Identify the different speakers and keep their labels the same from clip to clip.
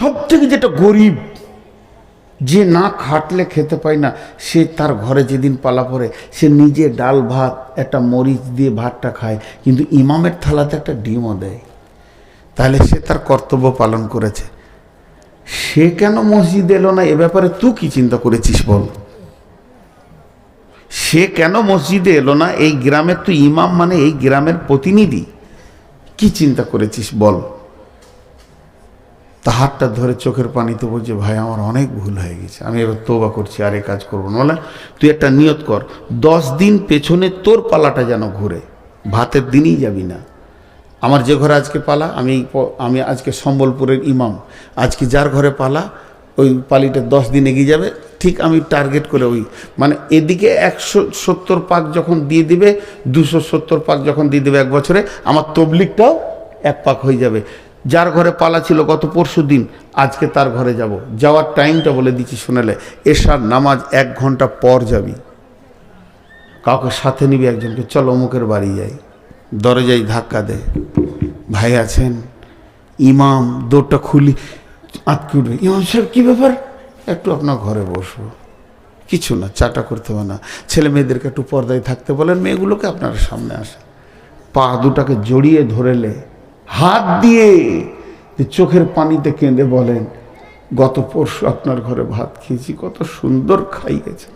Speaker 1: সব থেকে যেটা গরিব, যে না খাটলে খেতে পায় না, সে তার ঘরে যেদিন পালা পড়ে, সে নিজে ডাল ভাত, একটা মরিচ দিয়ে ভাতটা খায়, কিন্তু ইমামের থালাতে একটা ডিমও দেয়। তাহলে সে তার কর্তব্য পালন করেছে। সে কেন মসজিদ এলো না? এ ব্যাপারে তুই কি চিন্তা করেছিস বল? সে কেন মসজিদে এলো না? এই গ্রামের তুই ইমাম মানে এই গ্রামের প্রতিনিধি। কি চিন্তা করেছিস বল? তা হাতটা ধরে চোখের পানিতে বলছে, ভাই, আমার অনেক ভুল হয়ে গেছে, আমি এবার তোবা করছি, আর এ কাজ করব না। বলে, তুই একটা নিয়ত কর, দশ দিন পেছনে তোর পালাটা যেন ঘুরে, ভাতের দিনই যাবি না। আমার যে ঘরে আজকে পালা, আমি আমি আজকে সম্বলপুরের ইমাম, আজকে যার ঘরে পালা, ওই পালিটা দশ দিন এগিয়ে যাবে, ঠিক আমি টার্গেট করে ওই মানে এদিকে একশো সত্তর পাক যখন দিয়ে দিবে, দুশো সত্তর পাক যখন দিয়ে দেবে এক বছরে, আমার তবলিকটাও এক পাক হয়ে যাবে। যার ঘরে পালা ছিল গত পরশু দিন, আজকে তার ঘরে যাব। যাওয়ার টাইমটা বলে দিচ্ছি শুনেলে এশার নামাজ এক ঘণ্টা পর যাবি। কাউকে সাথে নিবি একজনকে, চলো অমুকের বাড়ি যাই। দরজায় ধাক্কা দে। ভাই আছেন? ইমাম দৌড়টা খুলি আটকে উঠবে। ইমাম সাহেব, কী ব্যাপার? একটু আপনার ঘরে বসবো। কিছু না, চাটা করতে হবে না। ছেলে মেয়েদেরকে একটু পর্দায় থাকতে বলেন, মেয়েগুলোকে আপনার সামনে আসে। পা দুটাকে জড়িয়ে ধরেলে হাত দিয়ে চোখের পানিতে কেঁদে বলেন, গত পরশু আপনার ঘরে ভাত খেয়েছি, কত সুন্দর খাইয়েছে।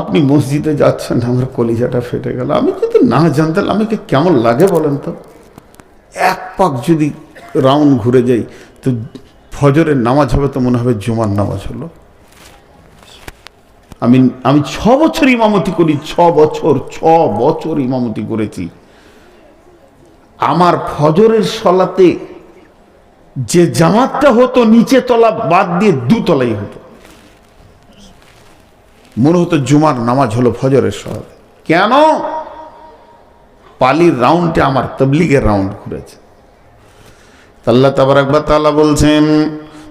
Speaker 1: আপনি মসজিদে যাচ্ছেন, আমার কলিজাটা ফেটে গেল। আমি যদি না জানতাম আমাকে কেমন লাগে বলেন তো? এক পাক যদি রাউন্ড ঘুরে যাই, তো ফজরের নামাজ হবে তো মনে হবে জুমার নামাজ হলো। আমি আমি ছ বছর ইমামতি করি, ছ বছর ছ বছর ইমামতি করেছি। আমার ফজরের সলাতে যে জামাতটা হতো, নিচে তলা বাদ দিয়ে দুতলাই হতো। মনে হতো জুমার নামাজ হলো ফজরের সলাতে। কেন? পালির রাউন্ডে আমার তবলিগের রাউন্ড ঘুরেছে। আল্লাহ তাবারাকবা তাআলা বলছেন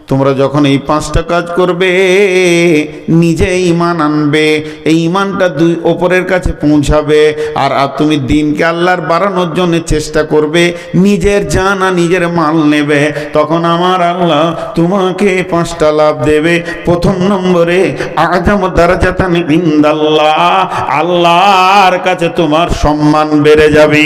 Speaker 1: তোমরা যখন এই পাঁচটা কাজ করবে, নিজে ইমান আনবে, এই ইমানটা দুই ওপরের কাছে পৌঁছাবে, আর আর তুমি দিনকে আল্লাহর বাড়ানোর জন্য চেষ্টা করবে, নিজের জানা নিজের মাল নেবে, তখন আমার আল্লাহ তোমাকে পাঁচটা লাভ দেবে। প্রথম নম্বরে আজম দারাজাতান ইন্দাল্লাহ, আল্লাহর কাছে তোমার সম্মান বেড়ে যাবে।